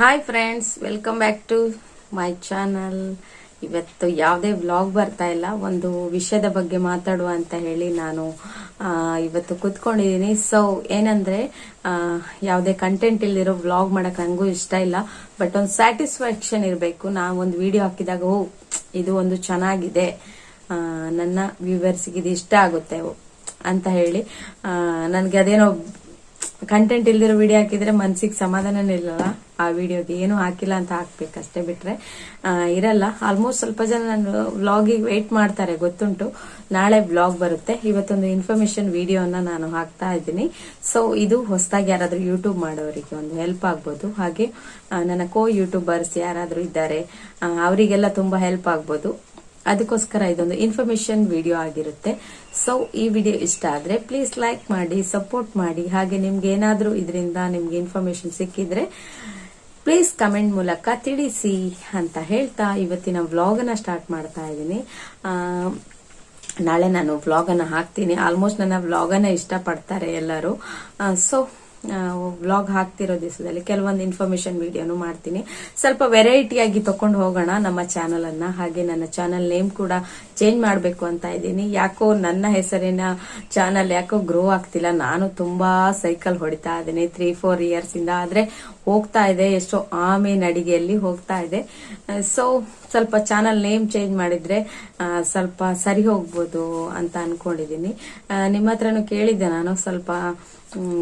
Hi friends welcome back to my channel ಇವತ್ತು ಯಾವುದೇ vlog ಬರ್ತಾ ಇಲ್ಲ, ಒಂದು ವಿಷಯದ ಬಗ್ಗೆ ಮಾತಾಡುವ ಅಂತ ಹೇಳಿ ನಾನು ಇವತ್ತು ಕೂತ್ಕೊಂಡಿದ್ದೀನಿ. ಸೊ ಏನಂದ್ರೆ ಯಾವುದೇ ಕಂಟೆಂಟ್ ಇಲ್ದಿರೋ ವ್ಲಾಗ್ ಮಾಡಕ್ ನನಗೂ ಇಷ್ಟ ಇಲ್ಲ ಬಟ್ ಒಂದು ಸ್ಯಾಟಿಸ್ಫ್ಯಾಕ್ಷನ್ ಇರಬೇಕು. ನಾವು ಒಂದು ವಿಡಿಯೋ ಹಾಕಿದಾಗ, ಓ, ಇದು ಒಂದು ಚೆನ್ನಾಗಿದೆ. ನನ್ನ ವ್ಯೂವರ್ಸ್ಗೆ ಇದು ಇಷ್ಟ ಆಗುತ್ತೆ ಅಂತ ಹೇಳಿ ನನಗೆ ಅದೇನೋ ಕಂಟೆಂಟ್ ಇಲ್ದಿರೋ ವಿಡಿಯೋ ಹಾಕಿದ್ರೆ ಮನ್ಸಿಗೆ ಸಮಾಧಾನನೇ ಇಲ್ಲಲ್ಲ ಆ ವಿಡಿಯೋಗೆ ಏನು ಹಾಕಿಲ್ಲ ಅಂತ ಹಾಕ್ಬೇಕು ಅಷ್ಟೇ ಬಿಟ್ರೆ ಇರಲ್ಲ. ಆಲ್ಮೋಸ್ಟ್ ಸ್ವಲ್ಪ ಜನ ನಾನು ವ್ಲಾಗಿಗೆ ವೆಯ್ಟ್ ಮಾಡ್ತಾರೆ, ಗೊತ್ತುಂಟು. ನಾಳೆ ವ್ಲಾಗ್ ಬರುತ್ತೆ. ಇವತ್ತೊಂದು ಇನ್ಫಾರ್ಮೇಶನ್ ವಿಡಿಯೋನ ನಾನು ಹಾಕ್ತಾ ಇದ್ದೀನಿ. ಸೊ ಇದು ಹೊಸದಾಗಿ ಯಾರಾದ್ರೂ ಯೂಟ್ಯೂಬ್ ಮಾಡೋರಿಗೆ ಒಂದು ಹೆಲ್ಪ್ ಆಗ್ಬೋದು. ಹಾಗೆ ನನ್ನ ಕೋ ಯೂಟ್ಯೂಬರ್ಸ್ ಯಾರಾದ್ರೂ ಇದ್ದಾರೆ ಅವರಿಗೆಲ್ಲ ತುಂಬಾ ಹೆಲ್ಪ್ ಆಗ್ಬೋದು. ಅದಕ್ಕೋಸ್ಕರ ಇದೊಂದು ಇನ್ಫಾರ್ಮೇಶನ್ ವಿಡಿಯೋ ಆಗಿರುತ್ತೆ. ಸೊ ಈ ವಿಡಿಯೋ ಇಷ್ಟ ಆದ್ರೆ ಪ್ಲೀಸ್ ಲೈಕ್ ಮಾಡಿ ಸಪೋರ್ಟ್ ಮಾಡಿ. ಹಾಗೆ ನಿಮ್ಗೆ ಏನಾದರೂ ಇದರಿಂದ ನಿಮ್ಗೆ ಇನ್ಫಾರ್ಮೇಶನ್ ಸಿಕ್ಕಿದ್ರೆ ಪ್ಲೀಸ್ ಕಮೆಂಟ್ ಮೂಲಕ ತಿಳಿಸಿ ಅಂತ ಹೇಳ್ತಾ ಇವತ್ತಿನ ವ್ಲಾಗನ್ನು ಸ್ಟಾರ್ಟ್ ಮಾಡ್ತಾ ಇದ್ದೀನಿ. ನಾಳೆ ನಾನು ವ್ಲಾಗನ್ನು ಹಾಕ್ತೀನಿ. ಆಲ್ಮೋಸ್ಟ್ ನನ್ನ ವ್ಲಾಗನ್ನು ಇಷ್ಟಪಡ್ತಾರೆ ಎಲ್ಲರೂ. ಸೊ ವ್ಲಾಗ್ ಹಾಕ್ತಿರೋ ದಿವಸದಲ್ಲಿ ಕೆಲವೊಂದು ಇನ್ಫಾರ್ಮೇಶನ್ ವಿಡಿಯೋನು ಮಾಡ್ತೀನಿ. ಸ್ವಲ್ಪ ವೆರೈಟಿಯಾಗಿ ತಕೊಂಡು ಹೋಗೋಣ ನಮ್ಮ ಚಾನಲ್ ಅನ್ನ. ಹಾಗೆ ನನ್ನ ಚಾನಲ್ ನೇಮ್ ಕೂಡ ಚೇಂಜ್ ಮಾಡಬೇಕು ಅಂತ ಇದ್ದೀನಿ. ಯಾಕೋ ನನ್ನ ಹೆಸರಿನ ಚಾನಲ್ ಯಾಕೋ ಗ್ರೋ ಆಗ್ತಿಲ್ಲ. ನಾನು ತುಂಬಾ ಸೈಕಲ್ ಹೊಡಿತಾ ಇದ್ದೀನಿ. ತ್ರೀ ಫೋರ್ ಇಯರ್ಸ್ ಇಂದ ಆದ್ರೆ ಹೋಗ್ತಾ ಇದೆ. ಎಷ್ಟೋ ಆಮೆ ನಡಿಗೆಯಲ್ಲಿ ಹೋಗ್ತಾ ಇದೆ. ಸೊ ಸ್ವಲ್ಪ ಚಾನಲ್ ನೇಮ್ ಚೇಂಜ್ ಮಾಡಿದ್ರೆ ಸ್ವಲ್ಪ ಸರಿ ಹೋಗ್ಬೋದು ಅಂತ ಅನ್ಕೊಂಡಿದ್ದೀನಿ. ನಿಮ್ಮ ಹತ್ರನು ಕೇಳಿದ್ದೆ ನಾನು. ಸ್ವಲ್ಪ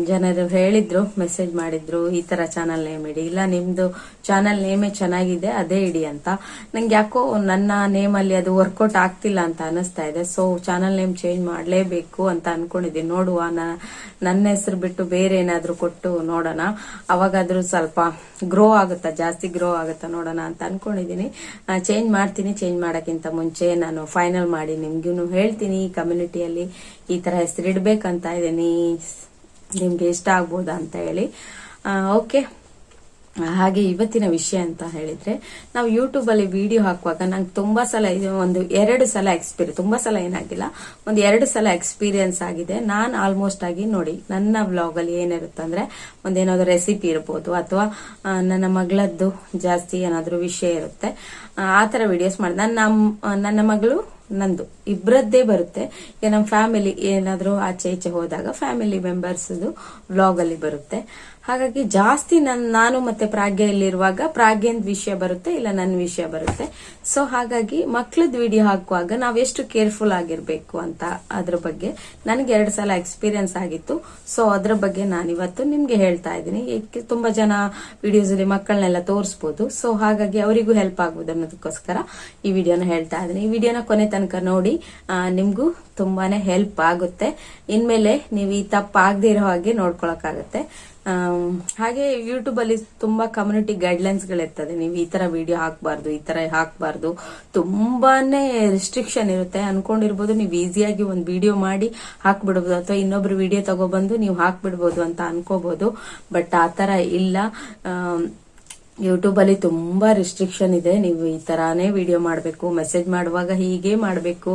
ಜನರು ಜನರು ಹೇಳಿದ್ರು ಮೆಸೇಜ್ ಮಾಡಿದ್ರು, ಈ ತರ ಚಾನಲ್ ನೇಮ್ ಇಡಿ, ಇಲ್ಲ ನಿಮ್ದು ಚಾನಲ್ ನೇಮೇ ಚೆನ್ನಾಗಿದೆ, ಅದೇ ಇಡಿ ಅಂತ. ನಂಗೆ ಯಾಕೋ ನನ್ನ ನೇಮ್ ಅಲ್ಲಿ ಅದು ವರ್ಕೌಟ್ ಆಗ್ತಿಲ್ಲ ಅಂತ ಅನಿಸ್ತಾ ಇದೆ ಸೊ ಚಾನಲ್ ನೇಮ್ ಚೇಂಜ್ ಮಾಡ್ಲೇಬೇಕು ಅಂತ ಅನ್ಕೊಂಡಿದ್ದೀನಿ ನೋಡುವ ನನ್ನ ಹೆಸರು ಬಿಟ್ಟು ಬೇರೆ ಏನಾದ್ರೂ ಕೊಟ್ಟು ನೋಡೋಣ. ಅವಾಗಾದ್ರೂ ಸ್ವಲ್ಪ ಗ್ರೋ ಆಗುತ್ತಾ, ಜಾಸ್ತಿ ಗ್ರೋ ಆಗುತ್ತಾ ನೋಡೋಣ ಅಂತ ಅನ್ಕೊಂಡಿದೀನಿ ಚೇಂಜ್ ಮಾಡ್ತೀನಿ ಚೇಂಜ್ ಮಾಡೋಕ್ಕಿಂತ ಮುಂಚೆ ನಾನು ಫೈನಲ್ ಮಾಡಿ ನಿಮ್ಗೂ ಹೇಳ್ತೀನಿ ಕಮ್ಯುನಿಟಿಯಲ್ಲಿ ಈ ತರ ಹೆಸರಿಡ್ಬೇಕಂತ ಇದ್ದೀನಿ. ನಿಮ್ಗೆ ಇಷ್ಟ ಆಗ್ಬೋದಾ ಅಂತ ಹೇಳಿ. ಓಕೆ ಹಾಗೆ ಇವತ್ತಿನ ವಿಷಯ ಅಂತ ಹೇಳಿದ್ರೆ ನಾವು ಯೂಟ್ಯೂಬ್ ಅಲ್ಲಿ ವಿಡಿಯೋ ಹಾಕುವಾಗ ನಂಗೆ ತುಂಬಾ ಸಲ ಒಂದು ಎರಡು ಸಲ ಎಕ್ಸ್ಪೀರಿಯನ್ಸ್ ತುಂಬಾ ಸಲ ಏನಾಗಿಲ್ಲ ಒಂದು ಎರಡು ಸಲ ಎಕ್ಸ್ಪೀರಿಯನ್ಸ್ ಆಗಿದೆ. ನಾನು ಆಲ್ಮೋಸ್ಟ್ ಆಗಿ ನೋಡಿ ನನ್ನ ವ್ಲಾಗ್ ಅಲ್ಲಿ ಏನಿರುತ್ತೆ ಅಂದ್ರೆ ಒಂದೇನಾದ್ರು ರೆಸಿಪಿ ಇರ್ಬೋದು ಅಥವಾ ನನ್ನ ಮಗಳದ್ದು ಜಾಸ್ತಿ ಏನಾದ್ರು ವಿಷಯ ಇರುತ್ತೆ ಆ, ತರ ವಿಡಿಯೋಸ್ ಮಾಡಿ ನನ್ನ ನನ್ನ ಮಗಳು ನಂದು. ಇಬ್ಬರದ್ದೇ ಬರುತ್ತೆ. ಈಗ ನಮ್ಮ ಫ್ಯಾಮಿಲಿ ಏನಾದ್ರೂ ಆಚೆ ಈಚೆ ಹೋದಾಗ ಫ್ಯಾಮಿಲಿ ಮೆಂಬರ್ಸ್ ವ್ಲಾಗ್ ಅಲ್ಲಿ ಬರುತ್ತೆ. ಹಾಗಾಗಿ ಜಾಸ್ತಿ ನನ್ ನಾನು ಮತ್ತೆ ಪ್ರಾಗ್ಯೆಯಲ್ಲಿರುವಾಗ ಪ್ರಾಗ್ಯಂದ್ ವಿಷಯ ಬರುತ್ತೆ ಇಲ್ಲ ನನ್ನ ವಿಷಯ ಬರುತ್ತೆ. ಸೊ ಹಾಗಾಗಿ ಮಕ್ಳದ್ ವಿಡಿಯೋ ಹಾಕುವಾಗ ನಾವ್ ಎಷ್ಟು ಕೇರ್ಫುಲ್ ಆಗಿರ್ಬೇಕು ಅಂತ ಅದ್ರ ಬಗ್ಗೆ ನನಗೆ ಎರಡು ಸಲ ಎಕ್ಸ್ಪೀರಿಯನ್ಸ್ ಆಗಿತ್ತು. ಸೊ ಅದ್ರ ಬಗ್ಗೆ ನಾನು ಇವತ್ತು ನಿಮ್ಗೆ ಹೇಳ್ತಾ ಇದ್ದೀನಿ. ಏಕೆ ತುಂಬಾ ಜನ ವಿಡಿಯೋಸ್ ಅಲ್ಲಿ ಮಕ್ಕಳನ್ನೆಲ್ಲ ತೋರಿಸಬಹುದು ಸೊ ಹಾಗಾಗಿ ಅವರಿಗೂ ಹೆಲ್ಪ್ ಆಗ್ಬೋದು ಅನ್ನೋದಕ್ಕೋಸ್ಕರ ಈ ವಿಡಿಯೋನ ಹೇಳ್ತಾ ಇದ್ದೀನಿ. ಈ ವಿಡಿಯೋನ ಕೊನೆ ತನಕ ನೋಡಿ ನಿಮ್ಗೂ ತುಂಬಾನೇ ಹೆಲ್ಪ್ ಆಗುತ್ತೆ. ಇನ್ಮೇಲೆ ನೀವು ಈ ತಪ್ಪು ಆಗದೆ ಇರೋ ಹಾಗೆ ನೋಡ್ಕೊಳಕ್ಕಾಗತ್ತೆ. ಆಮ್, ಹಾಗೆ ಯೂಟ್ಯೂಬ್ ಅಲ್ಲಿ ತುಂಬಾ ಕಮ್ಯುನಿಟಿ ಗೈಡ್ಲೈನ್ಸ್ ಗಳಿರ್ತದೆ. ನೀವು ಈ ತರ ವಿಡಿಯೋ ಹಾಕಬಾರ್ದು, ಈ ತರ ಹಾಕಬಾರ್ದು. ತುಂಬಾನೇ ರಿಸ್ಟ್ರಿಕ್ಷನ್ ಇರುತ್ತೆ. ಅನ್ಕೊಂಡಿರ್ಬೋದು ನೀವು ಈಸಿಯಾಗಿ ಒಂದು ವಿಡಿಯೋ ಮಾಡಿ ಹಾಕ್ಬಿಡ್ಬೋದು. ಅಥವಾ ಇನ್ನೊಬ್ರು ವಿಡಿಯೋ ತಗೊಬಂದು ನೀವು ಹಾಕ್ಬಿಡ್ಬೋದು ಅಂತ ಅನ್ಕೋಬಹುದು ಬಟ್ ಆ ತರ ಇಲ್ಲ. ಯೂಟ್ಯೂಬ್ ಅಲ್ಲಿ ತುಂಬಾ ರಿಸ್ಟ್ರಿಕ್ಷನ್ ಇದೆ. ನೀವು ಈ ತರಾನೇ ವಿಡಿಯೋ ಮಾಡಬೇಕು ಮೆಸೇಜ್ ಮಾಡುವಾಗ ಹೀಗೆ ಮಾಡಬೇಕು.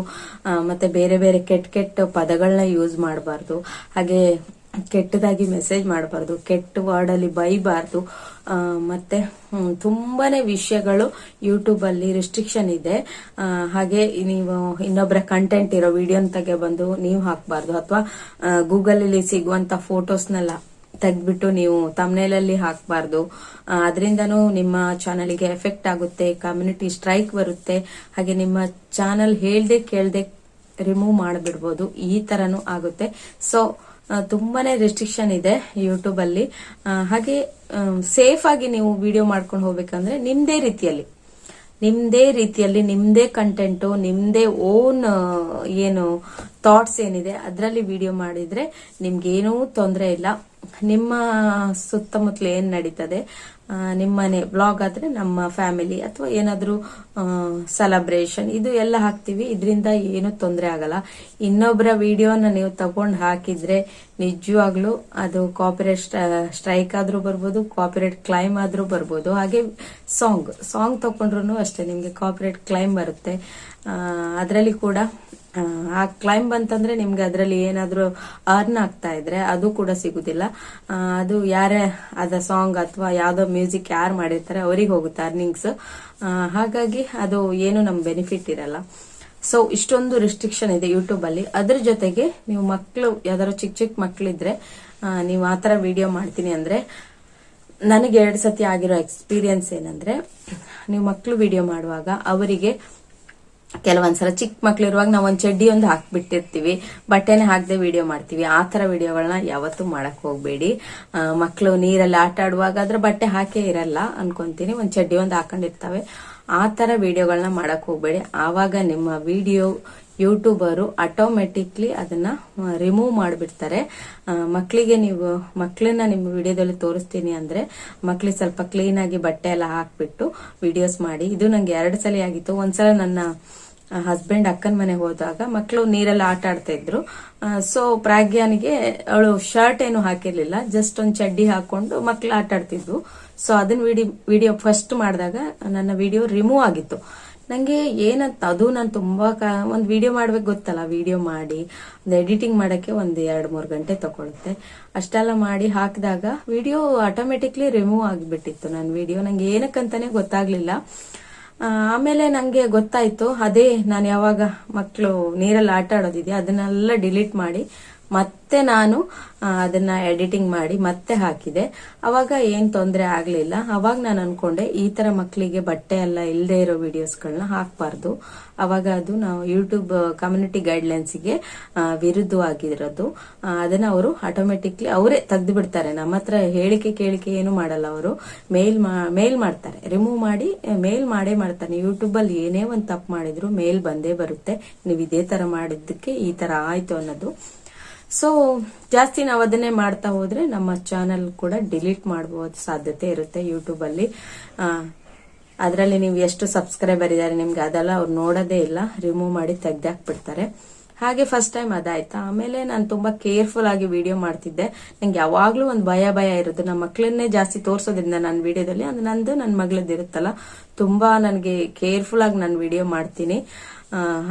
ಮತ್ತೆ ಬೇರೆ ಬೇರೆ ಕೆಟ್ಟ ಕೆಟ್ಟ ಪದಗಳನ್ನ ಯೂಸ್ ಮಾಡಬಾರ್ದು. ಹಾಗೆ ಕೆಟ್ಟದಾಗಿ ಮೆಸೇಜ್ ಮಾಡಬಾರ್ದು, ಕೆಟ್ಟ ವರ್ಡ್ ಅಲ್ಲಿ ಬೈಬಾರ್ದು ಮತ್ತೆ ತುಂಬಾನೇ ವಿಷಯಗಳು ಯೂಟ್ಯೂಬ್ ಅಲ್ಲಿ ರಿಸ್ಟ್ರಿಕ್ಷನ್ ಇದೆ ಹಾಗೆ ನೀವು ಇನ್ನೊಬ್ಬರ ಕಂಟೆಂಟ್ ಇರೋ ವಿಡಿಯೋನ ತೆಗೆ ಬಂದು ನೀವು ಹಾಕಬಾರ್ದು. ಅಥವಾ ಗೂಗಲ್ ಅಲ್ಲಿ ಸಿಗುವಂತ ಫೋಟೋಸ್ನೆಲ್ಲ ತೆಗ್ದ್ಬಿಟ್ಟು ನೀವು ತಮ್ನೇಲಲ್ಲಿ ಹಾಕಬಾರ್ದು. ಅದರಿಂದನು ನಿಮ್ಮ ಚಾನಲ್ಗೆ ಎಫೆಕ್ಟ್ ಆಗುತ್ತೆ ಕಮ್ಯುನಿಟಿ ಸ್ಟ್ರೈಕ್ ಬರುತ್ತೆ. ಹಾಗೆ ನಿಮ್ಮ ಚಾನಲ್ ಹೇಳ್ದೆ ಕೇಳ್ದೆ ರಿಮೂವ್ ಮಾಡಿಬಿಡ್ಬೋದು. ಈ ತರನು ಆಗುತ್ತೆ. ಸೊ ತುಂಬಾನೇ ರೆಸ್ಟ್ರಿಕ್ಷನ್ ಇದೆ ಯೂಟ್ಯೂಬ್ ಅಲ್ಲಿ. ಹಾಗೆ ಸೇಫ್ ಆಗಿ ನೀವು ವಿಡಿಯೋ ಮಾಡ್ಕೊಂಡು ಹೋಗ್ಬೇಕಂದ್ರೆ ನಿಮ್ದೇ ರೀತಿಯಲ್ಲಿ. ನಿಮ್ದೇ ರೀತಿಯಲ್ಲಿ, ನಿಮ್ದೇ ಕಂಟೆಂಟು ನಿಮ್ದೇ ಓನ್ ಏನು ಥಾಟ್ಸ್ ಏನಿದೆ ಅದರಲ್ಲಿ ವಿಡಿಯೋ ಮಾಡಿದ್ರೆ ನಿಮ್ಗೇನೂ ತೊಂದರೆ ಇಲ್ಲ. ನಿಮ್ಮ ಸುತ್ತಮುತ್ತಲು ಏನ್ ನಡೀತದೆ? ನಿಮ್ಮನೆ ಬ್ಲಾಗ್ ಆದ್ರೆ ನಮ್ಮ ಫ್ಯಾಮಿಲಿ ಅಥವಾ ಏನಾದ್ರೂ ಸೆಲೆಬ್ರೇಷನ್ ಇದು ಎಲ್ಲ ಹಾಕ್ತಿವಿ. ಇದರಿಂದ ಏನು ತೊಂದರೆ ಆಗಲ್ಲ. ಇನ್ನೊಬ್ಬರ ವಿಡಿಯೋನ ನೀವು ತಗೊಂಡ್ ಹಾಕಿದ್ರೆ ನಿಜವಾಗ್ಲೂ ಅದು ಕಾಪಿರೇಟ್ ಸ್ಟ್ರೈಕ್ ಆದ್ರೂ ಬರ್ಬೋದು ಕಾಪಿರೇಟ್ ಕ್ಲೈಮ್ ಆದ್ರೂ ಬರ್ಬೋದು. ಹಾಗೆ ಸಾಂಗ್ ಸಾಂಗ್ ತಕೊಂಡ್ರು ಅಷ್ಟೇ ನಿಮ್ಗೆ ಕಾಪಿರೇಟ್ ಕ್ಲೈಮ್ ಬರುತ್ತೆ. ಅದರಲ್ಲಿ ಕೂಡ ಆ, ಕ್ಲೈಮ್ ಬಂತಂದ್ರೆ ನಿಮ್ಗೆ ಅದರಲ್ಲಿ ಏನಾದ್ರೂ ಅರ್ನ್ ಆಗ್ತಾ ಇದ್ರೆ ಅದು ಕೂಡ ಸಿಗುದಿಲ್ಲ. ಅದು ಯಾರೇ ಅದ ಸಾಂಗ್ ಅಥವಾ ಯಾವ್ದೋ ಮ್ಯೂಸಿಕ್ ಯಾರು ಮಾಡಿರ್ತಾರೆ ಅವ್ರಿಗೆ ಹೋಗುತ್ತೆ ಅರ್ನಿಂಗ್ಸ್ ಹಾಗಾಗಿ ಅದು ಏನು ನಮ್ ಬೆನಿಫಿಟ್ ಇರಲ್ಲ. ಸೊ ಇಷ್ಟೊಂದು ರಿಸ್ಟ್ರಿಕ್ಷನ್ ಇದೆ ಯೂಟ್ಯೂಬ್ ಅಲ್ಲಿ. ಅದ್ರ ಜೊತೆಗೆ ನೀವು ಮಕ್ಕಳು ಯಾವ್ದಾದ್ರು ಚಿಕ್ಕ ಚಿಕ್ಕ ಮಕ್ಕಳಿದ್ರೆ ಆ, ನೀವು ಆತರ ವಿಡಿಯೋ ಮಾಡ್ತೀನಿ ಅಂದ್ರೆ ನನಗೆ ಎರಡು ಸತಿ ಆಗಿರೋ ಎಕ್ಸ್ಪೀರಿಯನ್ಸ್ ಏನಂದ್ರೆ ನೀವು ಮಕ್ಕಳು ವಿಡಿಯೋ ಮಾಡುವಾಗ ಅವರಿಗೆ ಕೆಲವೊಂದ್ಸಲ ಚಿಕ್ಕ ಮಕ್ಳು ಇರುವಾಗ ನಾವು ಒಂದ್ ಚಡ್ಡಿ ಒಂದು ಹಾಕ್ಬಿಟ್ಟಿರ್ತೀವಿ ಬಟ್ಟೆನೆ ಹಾಕದೆ ವಿಡಿಯೋ ಮಾಡ್ತೀವಿ. ಆ ತರ ವಿಡಿಯೋಗಳನ್ನ ಯಾವತ್ತೂ ಮಾಡಕ್ ಹೋಗ್ಬೇಡಿ. ಮಕ್ಕಳು ನೀರಲ್ಲಿ ಆಟ ಆಡುವಾಗ ಅದ್ರ ಬಟ್ಟೆ ಹಾಕೇ ಇರಲ್ಲ ಅನ್ಕೊಂತೀನಿ. ಒಂದ್ ಚಡ್ಡಿ ಒಂದು ಹಾಕೊಂಡಿರ್ತವೆ. ಆ ತರ ವಿಡಿಯೋಗಳನ್ನ ಮಾಡಕ್ ಹೋಗ್ಬೇಡಿ. ಆವಾಗ ನಿಮ್ಮ ವಿಡಿಯೋ ಯೂಟ್ಯೂಬರು ಆಟೋಮೆಟಿಕ್ಲಿ ಅದನ್ನ ರಿಮೂವ್ ಮಾಡಿಬಿಡ್ತಾರೆ. ಮಕ್ಕಳಿಗೆ ನೀವು ಮಕ್ಕಳನ್ನ ನಿಮ್ಮ ವಿಡಿಯೋದಲ್ಲಿ ತೋರಿಸ್ತೀನಿ ಅಂದ್ರೆ ಮಕ್ಳಿಗೆ ಸ್ವಲ್ಪ ಕ್ಲೀನ್ ಆಗಿ ಬಟ್ಟೆ ಎಲ್ಲ ಹಾಕ್ಬಿಟ್ಟು ವಿಡಿಯೋಸ್ ಮಾಡಿ. ಇದು ನಂಗೆ ಎರಡು ಸಲ ಆಗಿತ್ತು. ಒಂದ್ಸಲ ನನ್ನ ಹಸ್ಬೆಂಡ್ ಅಕ್ಕನ ಮನೆಗೆ ಹೋದಾಗ ಮಕ್ಕಳು ನೀರಲ್ಲಿ ಆಟ ಆಡ್ತಾ ಇದ್ರು. ಸೊ ಪ್ರಾಗ್ಯಾನಿಗೆ ಅವಳು ಶರ್ಟ್ ಏನು ಹಾಕಿರ್ಲಿಲ್ಲ ಜಸ್ಟ್ ಒಂದು ಚಡ್ಡಿ ಹಾಕೊಂಡು ಮಕ್ಕಳು ಆಟ ಆಡ್ತಿದ್ವು. ಸೊ ಅದನ್ನ ವಿಡಿಯೋ ಫಸ್ಟ್ ಮಾಡಿದಾಗ ನನ್ನ ವಿಡಿಯೋ ರಿಮೂವ್ ಆಗಿತ್ತು. ನಂಗೆ ಏನಂತ, ಅದು ನಾನು ತುಂಬಾ ಒಂದ್ ವಿಡಿಯೋ ಮಾಡ್ಬೇಕು ಗೊತ್ತಲ್ಲ ವಿಡಿಯೋ ಮಾಡಿ, ಒಂದು ಎಡಿಟಿಂಗ್ ಮಾಡಕ್ಕೆ ಒಂದು ಎರಡ್ ಮೂರು ಗಂಟೆ ತಗೊಳುತ್ತೆ. ಅಷ್ಟೆಲ್ಲ ಮಾಡಿ ಹಾಕಿದಾಗ ವಿಡಿಯೋ ಆಟೋಮೆಟಿಕ್ಲಿ ರಿಮೂವ್ ಆಗಿಬಿಟ್ಟಿತ್ತು ನನ್ನ ವಿಡಿಯೋ ನಂಗೆ ಏನಕ್ಕಂತಾನೆ ಗೊತ್ತಾಗ್ಲಿಲ್ಲ. ಆಮೇಲೆ ನಂಗೆ ಗೊತ್ತಾಯ್ತು ಅದೇ ನಾನು ಯಾವಾಗ ಮಕ್ಕಳು ನೀರಲ್ಲಿ ಆಟ ಆಡೋದಿದೆ ಅದನ್ನೆಲ್ಲ ಡಿಲೀಟ್ ಮಾಡಿ ಮತ್ತೆ ನಾನು ಅದನ್ನ ಎಡಿಟಿಂಗ್ ಮಾಡಿ ಮತ್ತೆ ಹಾಕಿದೆ. ಅವಾಗ ಏನ್ ತೊಂದರೆ ಆಗ್ಲಿಲ್ಲ. ಅವಾಗ ನಾನು ಅನ್ಕೊಂಡೆ, ಈ ತರ ಮಕ್ಕಳಿಗೆ ಬಟ್ಟೆ ಎಲ್ಲ ಇಲ್ಲದೆ ಇರೋ ವಿಡಿಯೋಸ್ಗಳನ್ನ ಹಾಕ್ಬಾರ್ದು. ಅವಾಗ ಅದು ನಾವು ಯೂಟ್ಯೂಬ್ ಕಮ್ಯುನಿಟಿ ಗೈಡ್ಲೈನ್ಸ್ಗೆ ವಿರುದ್ಧವಾಗಿರೋದು. ಅದನ್ನ ಅವರು ಆಟೋಮೆಟಿಕ್ಲಿ ಅವರೇ ತೆಗೆದು ಬಿಡ್ತಾರೆ. ನಮ್ಮ ಹತ್ರ ಹೇಳಿಕೆ ಕೇಳಿಕೆ ಏನು ಮಾಡಲ್ಲ ಅವರು. ಮೇಲ್ ಮೇಲ್ ಮಾಡ್ತಾರೆ. ರಿಮೂವ್ ಮಾಡಿ ಮೇಲ್ ಮಾಡೇ ಮಾಡ್ತಾನೆ. ಯೂಟ್ಯೂಬ್ ಅಲ್ಲಿ ಏನೇ ಒಂದು ತಪ್ಪು ಮಾಡಿದ್ರು ಮೇಲ್ ಬಂದೇ ಬರುತ್ತೆ. ನೀವು ಇದೇ ತರ ಮಾಡಿದ್ದಕ್ಕೆ ಈ ತರ ಆಯ್ತು ಅನ್ನೋದು. ಸೊ ಜಾಸ್ತಿ ನಾವು ಅದನ್ನೇ ಮಾಡ್ತಾ ಹೋದ್ರೆ ನಮ್ಮ ಚಾನೆಲ್ ಕೂಡ ಡಿಲೀಟ್ ಮಾಡಬಹುದು ಸಾಧ್ಯತೆ ಇರುತ್ತೆ ಯೂಟ್ಯೂಬ್ ಅಲ್ಲಿ. ಅದರಲ್ಲಿ ನೀವು ಎಷ್ಟು ಸಬ್ಸ್ಕ್ರೈಬರ್ ಇದ್ದಾರೆ ನಿಮ್ಗೆ ಅದೆಲ್ಲ ಅವ್ರು ನೋಡೋದೇ ಇಲ್ಲ. ರಿಮೂವ್ ಮಾಡಿ ತೆಗ್ದಾಕ್ಬಿಡ್ತಾರೆ. ಹಾಗೆ ಫಸ್ಟ್ ಟೈಮ್ ಅದಾಯ್ತಾ? ಆಮೇಲೆ ನಾನು ತುಂಬಾ ಕೇರ್ಫುಲ್ ಆಗಿ ವಿಡಿಯೋ ಮಾಡ್ತಿದ್ದೆ. ನಂಗೆ ಯಾವಾಗ್ಲೂ ಒಂದು ಭಯ ಭಯ ಇರುತ್ತೆ. ನಮ್ಮ ಮಕ್ಕಳನ್ನೇ ಜಾಸ್ತಿ ತೋರಿಸೋದ್ರಿಂದ ನನ್ನ ವಿಡಿಯೋದಲ್ಲಿ ಅದು ನಂದು ನನ್ನ ಮಗಳದ್ದು ಇರುತ್ತಲ್ಲ. ತುಂಬಾ ನನಗೆ ಕೇರ್ಫುಲ್ ಆಗಿ ನಾನು ವಿಡಿಯೋ ಮಾಡ್ತೀನಿ.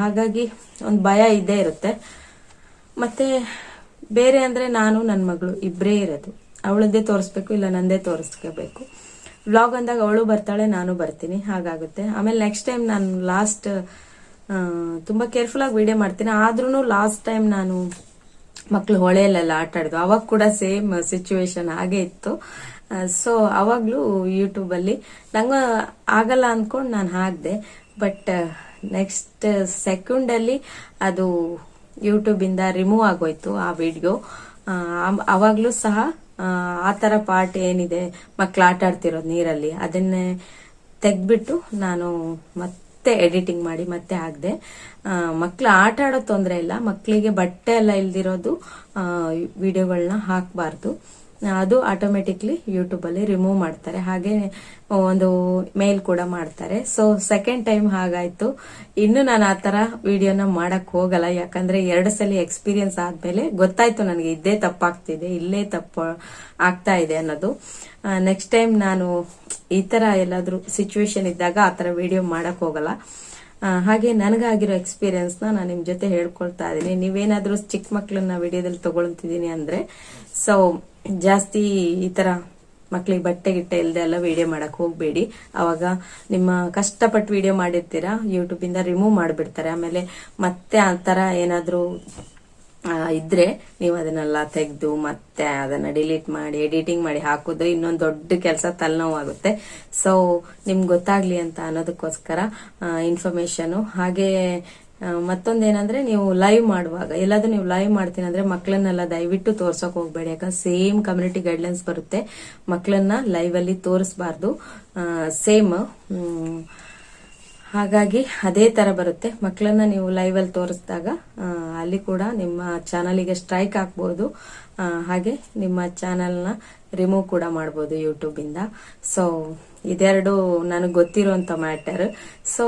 ಹಾಗಾಗಿ ಒಂದು ಭಯ ಇದ್ದೇ ಇರುತ್ತೆ. ಮತ್ತೆ ಬೇರೆ ಅಂದ್ರೆ ನಾನು ನನ್ನ ಮಗಳು ಇಬ್ಬರೇ ಇರೋದು. ಅವಳದ್ದೇ ತೋರಿಸ್ಬೇಕು, ಇಲ್ಲ ನಂದೇ ತೋರಿಸ್ಕೋಬೇಕು. ವ್ಲಾಗ್ ಅಂದಾಗ ಅವಳು ಬರ್ತಾಳೆ, ನಾನು ಬರ್ತೀನಿ. ಹಾಗಾಗುತ್ತೆ. ಆಮೇಲೆ ನೆಕ್ಸ್ಟ್ ಟೈಮ್ ನಾನು ಲಾಸ್ಟ್ ತುಂಬಾ ಕೇರ್ಫುಲ್ ಆಗಿ ವಿಡಿಯೋ ಮಾಡ್ತೀನಿ. ಆದ್ರೂ ಲಾಸ್ಟ್ ಟೈಮ್ ನಾನು ಮಕ್ಕಳು ಹೊಳೆಯಲ್ಲೆಲ್ಲ ಆಟ ಆಡಿದ್ವು ಅವಾಗ ಕೂಡ ಸೇಮ್ ಸಿಚುವೇಶನ್ ಹಾಗೆ ಇತ್ತು. ಸೊ ಅವಾಗ್ಲೂ ಯೂಟ್ಯೂಬ್ ಅಲ್ಲಿ ನಂಗ ಆಗಲ್ಲ ಅನ್ಕೊಂಡು ನಾನು ಹಾಕ್ದೆ ಬಟ್ ನೆಕ್ಸ್ಟ್ ಸೆಕೆಂಡ್ ಅಲ್ಲಿ ಅದು ಯೂಟ್ಯೂಬ್ ಇಂದ ರಿಮೂವ್ ಆಗೋಯ್ತು ಆ ವಿಡಿಯೋ ಅವಾಗ್ಲೂ ಸಹ ಆ, ತರ ಪಾರ್ಟ್ ಏನಿದೆ ಮಕ್ಳು ಆಟ ಆಡ್ತಿರೋದು ನೀರಲ್ಲಿ. ಅದನ್ನೇ ತೆಗ್ದ್ಬಿಟ್ಟು ನಾನು ಮತ್ತೆ ಎಡಿಟಿಂಗ್ ಮಾಡಿ ಮತ್ತೆ ಹಾಕ್ದೆ. ಮಕ್ಳು ಆಟ ಆಡೋ ತೊಂದರೆ ಇಲ್ಲ. ಮಕ್ಕಳಿಗೆ ಬಟ್ಟೆ ಎಲ್ಲ ಇಲ್ದಿರೋದು ವಿಡಿಯೋಗಳನ್ನ ಹಾಕಬಾರ್ದು. ಅದು ಆಟೋಮೆಟಿಕ್ಲಿ ಯೂಟ್ಯೂಬ್ ಅಲ್ಲಿ ರಿಮೂವ್ ಮಾಡ್ತಾರೆ. ಹಾಗೆ ಒಂದು ಮೇಲ್ ಕೂಡ ಮಾಡ್ತಾರೆ. ಸೊ ಸೆಕೆಂಡ್ ಟೈಮ್ ಹಾಗಾಯ್ತು. ಇನ್ನು ನಾನು ಆ ತರ ವಿಡಿಯೋನ ಮಾಡಕ್ ಹೋಗಲ್ಲ. ಯಾಕಂದ್ರೆ ಎರಡು ಸಲ ಎಕ್ಸ್ಪೀರಿಯನ್ಸ್ ಆದ್ಮೇಲೆ ಗೊತ್ತಾಯ್ತು ನನಗೆ ಇದೇ ತಪ್ಪಾಗ್ತಿದೆ, ಇಲ್ಲೇ ತಪ್ಪು ಆಗ್ತಾ ಇದೆ ಅನ್ನೋದು. ನೆಕ್ಸ್ಟ್ ಟೈಮ್ ನಾನು ಈ ತರ ಎಲ್ಲಾದ್ರೂ ಸಿಚುವೇಶನ್ ಇದ್ದಾಗ ಆ ತರ ವಿಡಿಯೋ ಮಾಡಕ್ ಹೋಗಲ್ಲ. ಹಾಗೆ ನನಗಾಗಿರೋ ಎಕ್ಸ್ಪೀರಿಯನ್ಸ್ನ ನಾನು ನಿಮ್ ಜೊತೆ ಹೇಳ್ಕೊಳ್ತಾ ಇದ್ದೀನಿ. ನೀವೇನಾದರೂ ಚಿಕ್ಕ ಮಕ್ಕಳನ್ನ ವಿಡಿಯೋದಲ್ಲಿ ತಗೊಳ್ತಿದ್ದೀನಿ ಅಂದ್ರೆ ಸೊ ಜಾಸ್ತಿ ಈ ತರ ಮಕ್ಳಿಗೆ ಬಟ್ಟೆ ಗಿಟ್ಟೆ ಇಲ್ಲದೆ ಎಲ್ಲ ವಿಡಿಯೋ ಮಾಡಕ್ ಹೋಗಬೇಡಿ. ಅವಾಗ ನಿಮ್ಮ ಕಷ್ಟಪಟ್ಟು ವಿಡಿಯೋ ಮಾಡಿರ್ತೀರಾ ಯೂಟ್ಯೂಬಿಂದ ರಿಮೂವ್ ಮಾಡಿಬಿಡ್ತಾರೆ. ಆಮೇಲೆ ಮತ್ತೆ ಆ ತರ ಏನಾದ್ರೂ ಇದ್ರೆ ನೀವು ಅದನ್ನೆಲ್ಲ ತೆಗೆದು ಮತ್ತೆ ಅದನ್ನ ಡಿಲೀಟ್ ಮಾಡಿ ಎಡಿಟಿಂಗ್ ಮಾಡಿ ಹಾಕೋದು ಇನ್ನೊಂದು ದೊಡ್ಡ ಕೆಲಸ ತಲೆನೋವಾಗುತ್ತೆ. ಸೊ ನಿಮ್ಗೆ ಗೊತ್ತಾಗ್ಲಿ ಅಂತ ಅನ್ನೋದಕ್ಕೋಸ್ಕರ ಇನ್ಫಾರ್ಮೇಶನ್ ಹಾಗೆ ಮತ್ತೊಂದೇನಂದ್ರೆ ನೀವು ಲೈವ್ ಮಾಡುವಾಗ, ಎಲ್ಲಾದ್ರೂ ನೀವು ಲೈವ್ ಮಾಡ್ತೀನಿ ಅಂದ್ರೆ ಮಕ್ಕಳನ್ನೆಲ್ಲ ದಯವಿಟ್ಟು ತೋರ್ಸಕ್ ಹೋಗ್ಬೇಡಿ. ಯಾಕಂದ್ರೆ ಸೇಮ್ ಕಮ್ಯುನಿಟಿ ಗೈಡ್ಲೈನ್ಸ್ ಬರುತ್ತೆ. ಮಕ್ಕಳನ್ನ ಲೈವ್ ಅಲ್ಲಿ ತೋರಿಸಬಾರ್ದು. ಸೇಮ್ ಹಾಗಾಗಿ ಅದೇ ತರ ಬರುತ್ತೆ. ಮಕ್ಕಳನ್ನ ನೀವು ಲೈವ್ ಅಲ್ಲಿ ತೋರಿಸಿದಾಗ ಅಲ್ಲಿ ಕೂಡ ನಿಮ್ಮ ಚಾನಲಿಗೆ ಸ್ಟ್ರೈಕ್ ಹಾಕ್ಬೋದು ಹಾಗೆ ನಿಮ್ಮ ಚಾನಲ್ನ ರಿಮೂವ್ ಕೂಡ ಮಾಡ್ಬೋದು ಯೂಟ್ಯೂಬ್ ಇಂದ. ಸೊ ಇದೆರಡು ನನಗೆ ಗೊತ್ತಿರುವಂತ ಮ್ಯಾಟರ್ ಸೊ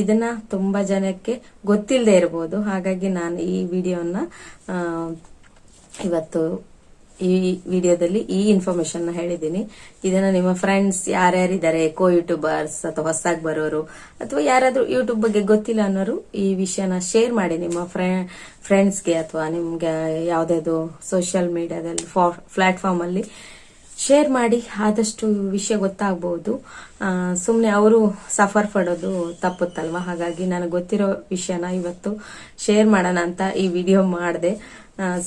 ಇದನ್ನ ತುಂಬಾ ಜನಕ್ಕೆ ಗೊತ್ತಿಲ್ಲದೆ ಇರಬಹುದು ಹಾಗಾಗಿ ನಾನು ಈ ವಿಡಿಯೋನ ಇವತ್ತು ಈ ವಿಡಿಯೋದಲ್ಲಿ ಈ ಇನ್ಫಾರ್ಮೇಶನ್ ಹೇಳಿದ್ದೀನಿ. ಇದನ್ನ ನಿಮ್ಮ ಫ್ರೆಂಡ್ಸ್ ಯಾರ್ಯಾರಿದ್ದಾರೆ ಕೋ ಯೂಟ್ಯೂಬರ್ಸ್ ಅಥವಾ ಹೊಸದಾಗಿ ಬರೋರು, ಅಥವಾ ಯಾರಾದ್ರೂ ಯೂಟ್ಯೂಬ್ ಬಗ್ಗೆ ಗೊತ್ತಿಲ್ಲ ಅನ್ನೋರು ಈ ವಿಷಯನ ಶೇರ್ ಮಾಡಿ ನಿಮ್ಮ ಫ್ರೆಂಡ್ಸ್ಗೆ ಅಥವಾ ನಿಮ್ಗೆ ಯಾವ್ದಾದ್ರು ಸೋಷಿಯಲ್ ಮೀಡಿಯಾದಲ್ಲಿ ಪ್ಲಾಟ್ಫಾರ್ಮ್ ಅಲ್ಲಿ ಶೇರ್ ಮಾಡಿ ಆದಷ್ಟು ವಿಷಯ ಗೊತ್ತಾಗಬಹುದು ಸುಮ್ಮನೆ ಅವರು ಸಫರ್ ಪಡೋದು ತಪ್ಪುತ್ತಲ್ವಾ? ಹಾಗಾಗಿ ನನಗೆ ಗೊತ್ತಿರೋ ವಿಷಯನ ಇವತ್ತು ಶೇರ್ ಮಾಡೋಣ ಅಂತ ಈ ವಿಡಿಯೋ ಮಾಡಿದೆ.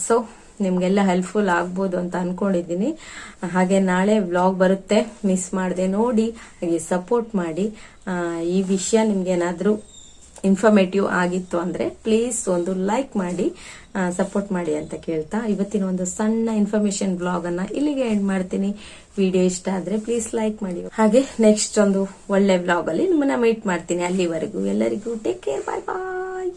ಸೊ ನಿಮ್ಗೆಲ್ಲ ಹೆಲ್ಪ್ಫುಲ್ ಆಗ್ಬೋದು ಅಂತ ಅನ್ಕೊಂಡಿದ್ದೀನಿ. ಹಾಗೆ ನಾಳೆ ವ್ಲಾಗ್ ಬರುತ್ತೆ ಮಿಸ್ ಮಾಡಿದೆ ನೋಡಿ, ಹಾಗೆ ಸಪೋರ್ಟ್ ಮಾಡಿ. ಈ ವಿಷಯ ನಿಮ್ಗೆ ಏನಾದ್ರೂ ಇನ್ಫಾರ್ಮೇಟಿವ್ ಆಗಿತ್ತು ಅಂದ್ರೆ ಪ್ಲೀಸ್ ಒಂದು ಲೈಕ್ ಮಾಡಿ ಸಪೋರ್ಟ್ ಮಾಡಿ ಅಂತ ಕೇಳ್ತಾ. ಇವತ್ತಿನ ಒಂದು ಸಣ್ಣ ಇನ್ಫಾರ್ಮೇಶನ್ ಬ್ಲಾಗ್ ಅನ್ನ ಇಲ್ಲಿಗೆ ಎಂಡ್ ಮಾಡ್ತೀನಿ. ವಿಡಿಯೋ ಇಷ್ಟ ಆದ್ರೆ ಪ್ಲೀಸ್ ಲೈಕ್ ಮಾಡಿ. ಹಾಗೆ ನೆಕ್ಸ್ಟ್ ಒಂದು ಒಳ್ಳೆ ಬ್ಲಾಗ್ ಅಲ್ಲಿ ನಿಮ್ಮನ್ನ ಮೀಟ್ ಮಾಡ್ತೀನಿ ಅಲ್ಲಿವರೆಗೂ. ಎಲ್ಲರಿಗೂ ಟೇಕ್ ಕೇರ್ ಬಾಯ್ ಬಾಯ್